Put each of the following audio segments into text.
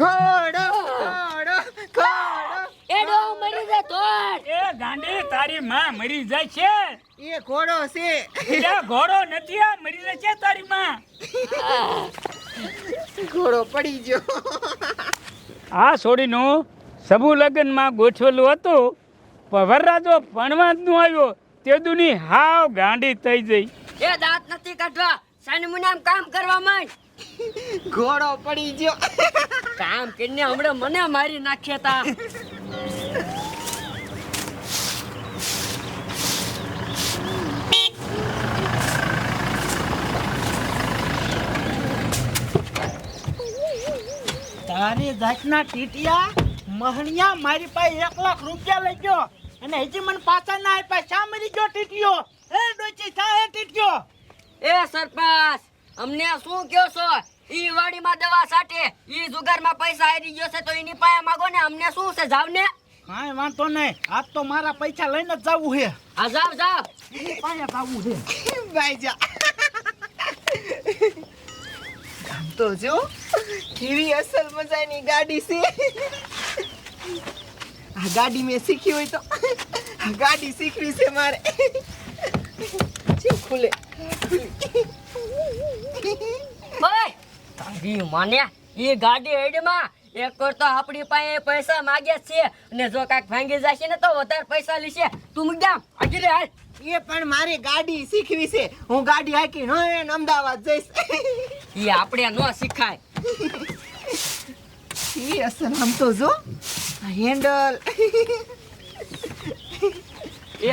ઘોડો ઘોડો ઘોડો. એ મરી જાય તોડ. એ ગાંડી તારી માં મરી જાય છે. એ ઘોડો છે. એ ઘોડો નથી આ મરી જાય છે તારી માં. ઘોડો પડી ગયો. આ છોડીનું સબુ લગ્નમાં ગોઠવેલું હતું પણ વરરાજો ભણવા જ નું આવ્યો તે દુની હાવ ગાંડી થઈ જઈ એ દાંત નથી કાઢવા. સાની મુનામ કામ કરવા માંડ. ઘોડો પડી ગયો. કામ કરીને હમણાં મને મારી નાખ્યા તા તારી જાતના ટીટિયા મહણિયા મારી પાસે એક લાખ રૂપિયા લઈ ગયો અને હજી મને પાછા ના આપ્યા. શા મરી ગયો ટીટિયો? એ ડોચી થા એ ટીટિયો? એ સરપંચ અમને શું કયો છો? ઈ વાડીમાં દવા સાટે ઈ જુગારમાં પૈસા હારી ગયો છે તો એની પાયા માંગો ને અમને શું છે જાવ ને કાંઈ વાંધો નહીં. આજ તો મારા પૈસા લઈને જ જવું છે. આ જાવ જાવ. એની પાસે જવું છે. ભાઈ જા. આમ તો જો કેવી અસલ મજાની ગાડી છે. આ ગાડી મેં શીખી હોય તો આ ગાડી શીખવી છે મારે. ખુલે. ઓય તારી માન્યા એ ગાડી હેડમાં. એક તો આપણી પાસે પૈસા માગ્યા છે. અને જો કાંઈક ભાંગી જશે ને તો વધારે પૈસા લેશે. તું મુકદામ આગળ હાલ. એ પણ મારી ગાડી શીખવી છે. હું ગાડી હાકી એને અમદાવાદ જઈશ. એ આપણે ન શીખાય. એ અસર આમ તો જો. હેન્ડલ એ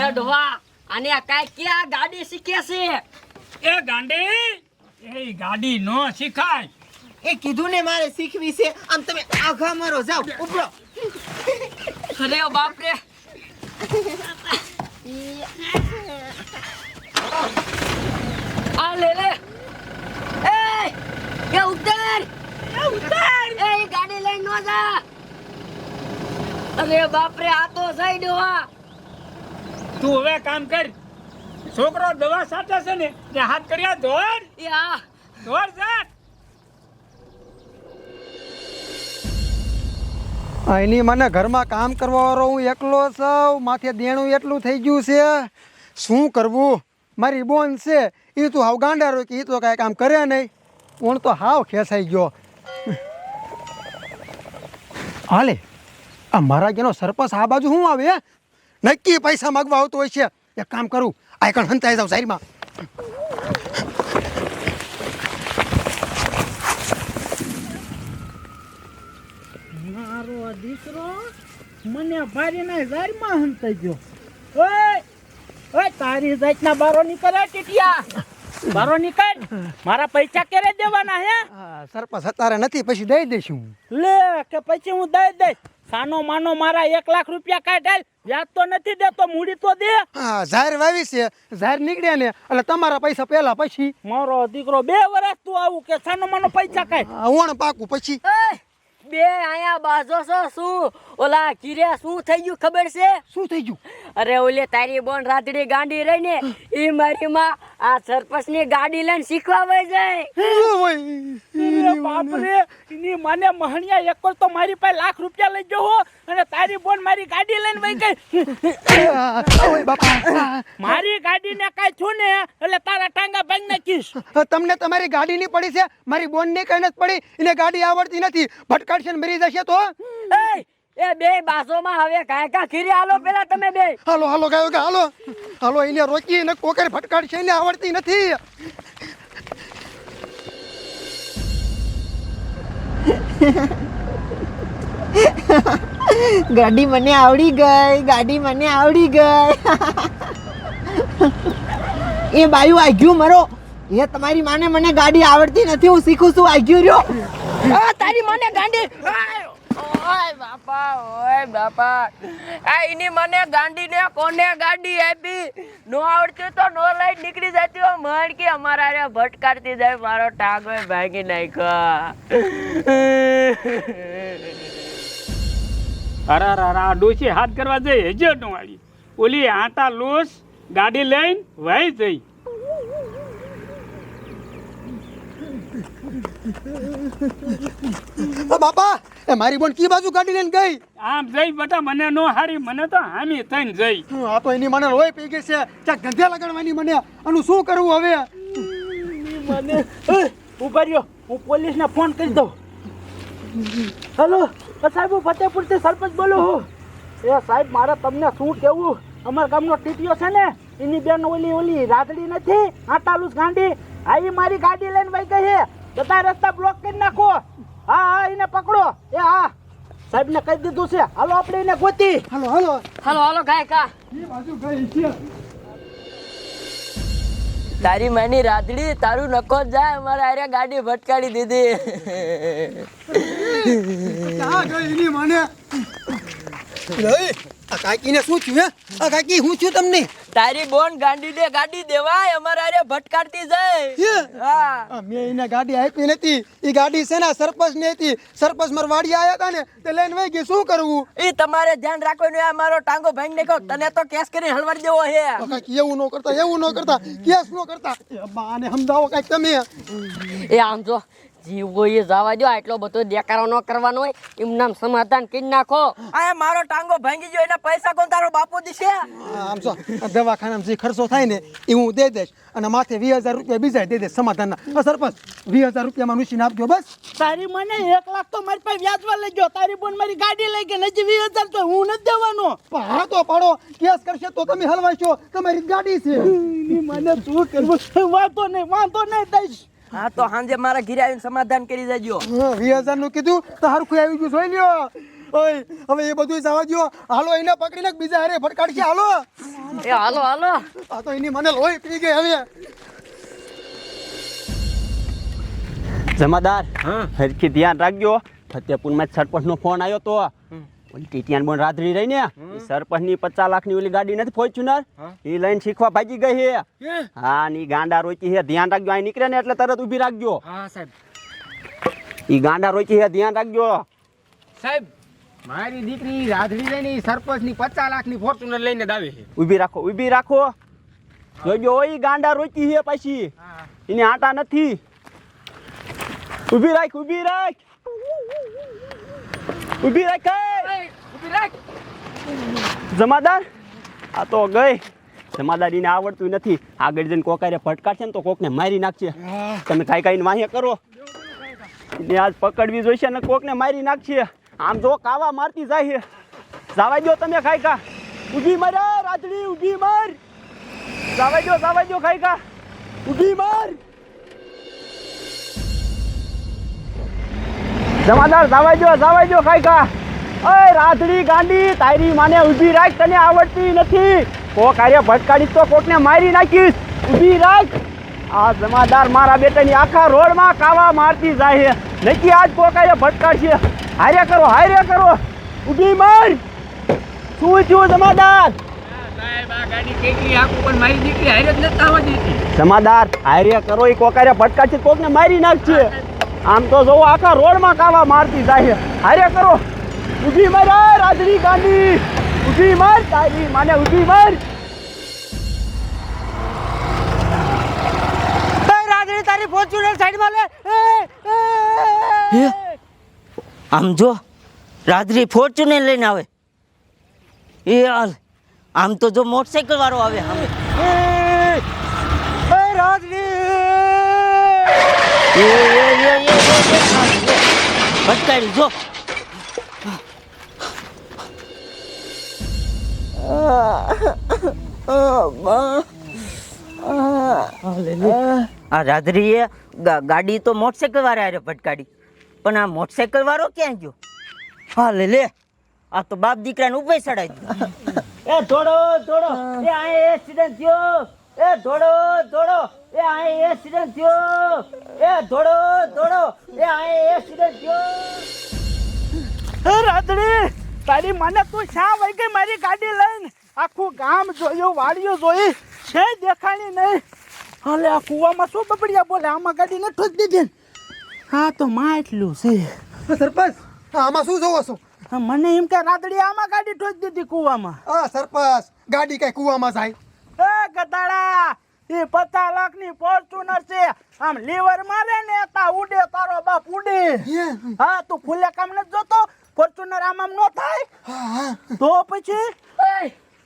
અને કાંઈ ક્યાં ગાડી શીખે છે? એ ગાંડી? એ ગાડી નો શીખાય. એ કીધું ને મારે શીખવી છે. આમ તમે આઘા મારો જાઓ ઉપરો અરે બાપરે. આ લે લે. એ એ ઉતર. એ ઉતર. એ ગાડી લઈને નો જા. અરે બાપરે આ તો જઈ ડોહા તું હવે કામ કર. છોકરો દવા સાચા છે ને તે હાથ કર્યા ધોર. એ ધોર જાત આ એની મને ઘરમાં કામ કરવા વાળો હું એકલો છું. માથે દેણું એટલું થઈ ગયું છે. શું કરવું? મારી બોન છે. એ તો હાવ ગાંડારો કે એ તો કાંઈ કામ કરે નહીં. હું તો હાવ ખેસાઈ ગયો. હાલે આ મારા જેનો સરપંચ આ બાજુ શું આવે હે? નક્કી પૈસા માગવા આવતો હોય છે. એક કામ કરું આ કણ હંતાઈ જાઉં સાઈડમાં. મારો દીકરો મને ભારીને ઝારમાં હંતાઈ ગયો. ઓય ઓય તારી જાતના બારો નીકળે ટીટિયા. બારો નીકળ. મારા પૈસા ક્યારે દેવાના હે? સરપંચ અત્યારે નથી પછી દઈ દઈશું લે કે પછી હું દઈ દઈશ. સાનો માનો મારા એક લાખ રૂપિયા કાઢ વ્યાજ તો નથી દેતો મૂડી તો દે. હા ઝાર વાવી છે. ઝાર નીકળ્યા ને એટલે તમારા પૈસા પહેલા પછી. મારો દીકરો બે વર્ષ તું આવું કે સાનો માનો પૈસા કાઢ. આ ઓણ પાકું પછી. એ બે આયા બાજો છો શું? ઓલા કિર્યા શું થઈ ગયું ખબર છે? શું થઈ ગયું? અરે ઓલે તારી બોન રાતડી ગાંડી રહી ને એ મારી માં આ સરપંચની ગાડી લઈને શીખવા વઈ જાય. અરે બાપ મને મહણિયા એક તો મારી પાસે લાખ રૂપિયા લઈ જવો અને તારી બોન મારી ગાડી લઈને વહી ગઈ. મારી ગાડીને કાંઈ છું ને એટલે તારા ટાંગા ભાઈ નાખીશ. તમને તમારી ગાડી ની પડી છે? મારી બોનની કઈ નથી પડી? એને ગાડી આવડતી નથી. ભટકાડશે ને મરી જશે તો? એ બે બાજોમાં હવે કાય કા ખીરી હાલો પેલા તમે બે. હાલો હાલો ગાયો કે હાલો. હાલો એને રોકી ને કોકર ફટકાડશે એને આવડતી નથી. ગાડી મને આવડી ગઈ, ગાડી મને આવડી ગઈ. એ બાયુ આગ્યું મરો. એ તમારી માને મને ગાડી આવડતી નથી, હું શીખું છું, આગ્યું રહ્યો. તારી મને ગાંડી. ઓય બાપા ઓય બાપા. આ એની મને ગાંડી ને કોને ગાડી આપી? નો આવડતી તો નો લઈ નીકળી જતી હો મણ કે અમારા રે ભટકારતી જાય, મારો ટાંગો ભાગી નાખ્યો. અરે અરે આ ડોશી હાથ કરવા જઈ, હજે નો વાળી ઓલી આટા લોસ, ગાડી લઈને વહી જઈ. બાપા એ મારી બોન કી બાજુ ગાડી લઈને ગઈ? આમ જઈ બટા મને નો હારી મને તો હામી થઈને જઈ. આ તો એની મને લોહી પી ગઈ છે. ત્યાં ગંધે લગાડવાની મને. આનું શું કરવું હવે? મને એ, ઊભા રહ્યો. હું પોલીસને ફોન કરી દઉં. હેલો સાહેબ હું ફતેપુરથી સરપંચ બોલું હું એ સાહેબ મારે તમને શું કહેવું અમારા ગામનો ટીટીઓ છે ને એની બેન ઓલી ઓલી રાતડી નથી આટાલુસ ગાંડી આવી મારી ગાડી લઈને વહી ગઈ છે. બધા રસ્તા બ્લોક કરી નાખો. હા હા એને પકડો. એ હા. સાહેબ ને કહી દીધું છે. હાલો આપણે એને ગોતી. હાલો હાલો. હાલો હાલો ગાય કા એ બાજુ ગઈ છે. તારી માની રાતડી તારું નકો જ જાય અમારે આરે ગાડી ભટકાડી દીધી. હા ગઈ એની મને. લઈ આ કાકીને શું થયું હે? આ કાકી હું છું તમને? તારી બોન ગાંડી દે ગાડી દેવાય અમારે અરે ભટકાડતી જાય. હા? મેં એને ગાડી આપી નથી. એ ગાડી છે ને સરપંચની હતી. સરપંચ માર વાડી આયા હતા ને તે લઈને વહી ગઈ. શું કરવું? ઈ તમારે ધ્યાન રાખવાનું આ મારો ટાંગો ભાંગી નાખ્યો. તને તો કેસ કરીને હળવાડી દેવો હે. આ એવું ન કરતા એવું ન કરતા કેસ ન કરતા. એ બાને સમજાવો કાઈ તમે. એ આમ જો જીવ એ જવા દો આટલો બધો દેકારો ન કરવાનો હોય એમ નામ સમાધાન કરી નાખો. આ મારો ટાંગો ભાંગી ગયો એના પૈસા કોણ તારો બાપુ દીશે? આમ છો આ દવાખાનામાં જે ખર્ચો થાય ને એ હું દઈ દઈશ. અને માથે વીસ હજાર રૂપિયા બીજા દઈ દઈશ સમાધાનના. સરપંચ વીસ હજાર રૂપિયામાં નુસીને આપજો બસ. તારી મને એક લાખ તો મારી પાસે વ્યાજવા લઈ ગયો. તારી બોન મારી ગાડી લઈ ગઈ નજી વીસ હજાર તો હું નથી દેવાનો પણ હા તો પાડો કેસ કરશે તો તમે હલવાશો તમારી ગાડી છે. મને શું કરવું? વાંધો નહીં વાંધો નહીં દઈશ. હા તો સાંજે મારા ઘરે આવીને સમાધાન કરી દેજો. હા, વીસ હજારનું કીધું તો હરખું આવી ગયું જોઈ લ્યો. ઓય હવે એ બધું જવા દો હાલો એને પકડીને બીજા હારે ભટકાડશે હાલો. એ હાલો હાલો. આ તો એની મને લોહી પી ગઈ હવે. જમાદાર હરખી ધ્યાન રાખજો. ફતેપુરમાં છટપટ નો ફોન આવ્યો તો. ઓલી ટીટિયાન બોન રાત્રી રહી ને સરપંચની પચાસ લાખની ઓલી ગાડી નથી ફોર્ચ્યુનર એ લઈને શીખવા ભાગી ગઈ હે. હા? ની ગાંડા રોકી હે ધ્યાન રાખજો અહીં નીકળે ને એટલે તરત ઊભી રાખજો. હા સાહેબ. ઈ ગાંડા રોકી હે ધ્યાન રાખજો. સાહેબ મારી દીકરી રાધડી લઈને સરપંચની પચાસ લાખની ફોર્ચ્યુનર લઈને દાવે છે. ઊભી રાખો ઊભી રાખો. જોજો ઓય ગાંડા રોકી હે પાછી. એને આટા નથી. ઊભી રાખ ઊભી રાખ. ઊભી ઊભી રાખ જમાદાર? આ તો ગઈ. જમાદારીને આવડતું નથી. આગળ જઈને કોકારે ફટકારશે ને તો કોકને મારી નાખશે. તમે કાંઈ કાંઈ વાહે કરો. ને આજ પકડવી જોઈશે ને કોકને મારી નાખશે. આમ જો કાવા મારતી જાય છે જાવા દો તમે ખાઈ કા ઊભી મારે રાજડી ઊભી માર. જાવા દો જાવા દો ખાઈ કા ઊભી માર. જમાદાર જાવા દો જાવા દો ખાઈ કા અય રાધડી ગાંડી, તારી માને ઊભી રાખ, તને આવડતી નથી. કોક કાર્ય ભટકાડીશ તો કોકને મારી નાખીશ. ઊભી રાખ. આ જમાદાર મારા બેટાની આખા રોડમાં કાવા મારતી જાય છે. નક્કી આજ કો કાર્ય ભટકાડશે. હારે કરો હારે કરો. ઊભી માર. શું થયું જમાદાર? નથી જમાદાર, હારે કરો, એ કોકારે ભટકાડશે, કોકને મારી નાખશે. આમ તો જોવો, આખા રોડમાં કાવા મારતી જાય છે. હારે કરો. ઊભી મર રાજની ગાંડી ઊભી મર તારી માને ઊભી મર રાત્રે તારી ફોર્ચ્યુનર સાઈડમાં લે આમ જો રાત્રિ ફોર્ચ્યુનર લઈને આવે એ હાલ આમ તો જો મોટરસાઇકલ વાળો આવે આમ એ, એ, એ, એ, એ, એ, એ, ભટકાડી જો આ એ ગાડી તો મોટરસાઇકલ વાળા આરે ભટકાડી પણ આ મોટરસાઇકલ વાળો ક્યાં ગયો? હા લે લે આ તો બાપ દીકરાને ઉભે ચડાય એ થોડો ધોડો. એ આ એક્સિડન્ટ થયો. એ ધોડો ધોડો. એ આ એક્સિડન્ટ થયો. એ ધોડો ધોડો. એ આ એક્સિડન્ટ થયો. રાત્રે તારી મને તું શા વહી ગઈ મારી ગાડી લઈને. આખું ગામ જોયું વાડીઓ જોઈ. છે દેખાણી નહીં. હાલે આ કૂવામાં શું બબડિયા બોલે? આમાં ગાડી ને ઠોક દીધી. હા તો માં એટલું છે. સરપંચ. આમાં શું જોવો છો? મને એમ કે રાતડી આમાં ગાડી ઠોક દીધી કૂવામાં. હા સરપંચ. ગાડી કઈ કુવામાં જાય. એ ગધાડા એ પચાસ લાખની ફોર્ચ્યુનર છે. આમ લીવર મારે ને તા ઉડે તારો બાપ ઉડે. હા? તું ફૂલે કામ નથી જોતો? ફોર્ચ્યુનર આમ આમ નો થાય? તો પછી?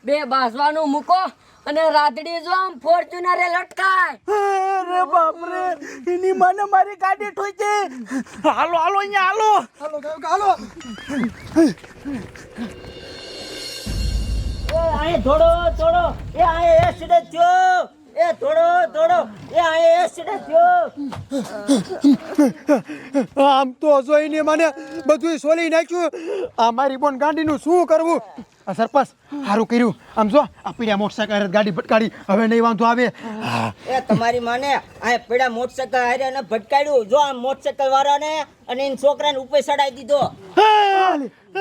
બે બાસવાનું મૂકો અને રાતડી જો આમ ફોર્ચ્યુનરે લટકાય. અરે બાપ રે એની મને મારી ગાડી છે હાલો હાલો અહીંયા હાલો. હાલો હાલો. એ આય થોડો થોડો એ આય એક્સિડન્ટ થયો. એ થોડો થોડો. એ આ એક્સિડન્ટ થયો. આમ તો જોઈને મને બધું સોલી નાખ્યું. આ મારી બોન ગાડીનું શું કરવું? આ સરપંચ સારું કર્યું. આમ જો આ પીડ્યા મોટરસાઇકલ ગાડી ભટકાડી. હવે નહીં વાંધો આવે. એ તમારી માને આ પેડા મોટરસાયકલ અને ભટકાડ્યું. જો આ મોટરસાયકલ વાળાને અને એના છોકરાને ઉપર ચડાઈ દીધો.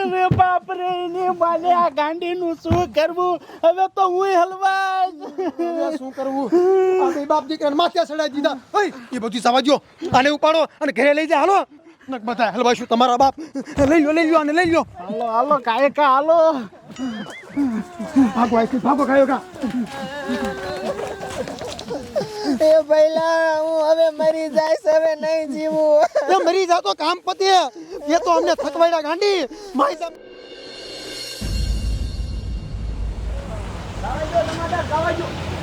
અરે બાપ રે ને માને આ ગાંડીનું શું કરવું? હવે તો હું હલવા શું કરવું? આ બે બાપ દીકરાને માથે ચડાઈ દીધા. ઓય એ બધું સમજ્યો આને ઉપાડો અને ઘરે લઈ જાય હાલો. નક બધા. ભાઈ શું તમારા બાપ? લઈ લો લઈ લો અને લઈ લો હાલો હાલો કાયકા હાલો. ભાગો આઈથી ભાગો ખાયો કા? એ ભઈલા હું હવે મરી જાય હવે નહીં જીવું. એ મરી જા તો કામ પતે. એ તો અમને થકવાડ્યા ગાંડી. માય સાહેબ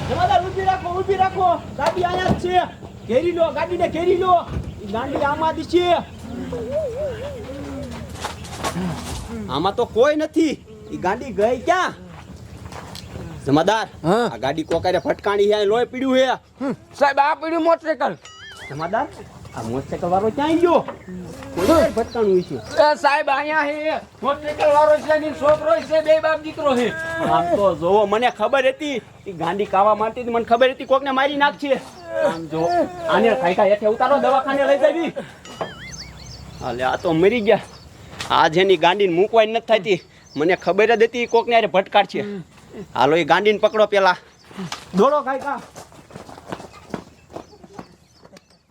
જમાદાર ઊભી રાખો ઊભી રાખો. ગાડી અહીંયા જ છે. ઘેરી લો ગાડીને ઘેરી લો. ઈ ગાડી આમાં છે. આમાં તો કોઈ નથી. ઈ ગાડી ગઈ ક્યાં? જમાદાર આ ગાડી કોકારે ફટકાણી છે લોહી પીડ્યું છે. સાહેબ આ પીડ્યું મોટરસાયકલ જમાદાર આ મોટરસાયકલ વાળો ક્યાં ગયો? કોઈ ફટકાણું છે. એ સાહેબ અહીંયા છે મોટરસાયકલ વાળો છે ને છોકરો છે બે બાપ દીકરો છે. આમ તો જોવો મને ખબર હતી એ ગાંડી કાવા માટે મને ખબર હતી કોકને મારી નાખશે. આમ જો આને ખાઈકા હેઠે ઉતારો દવાખાને લઈ જાવી. હાલે આ તો મરી ગયા. આ જેની ગાંડીને મૂકવાય નથી થતી મને ખબર જ હતી કોકને હારે ભટકાડ છે હાલો એ ગાંડીને પકડો પેલા. દોડો ખાઈકા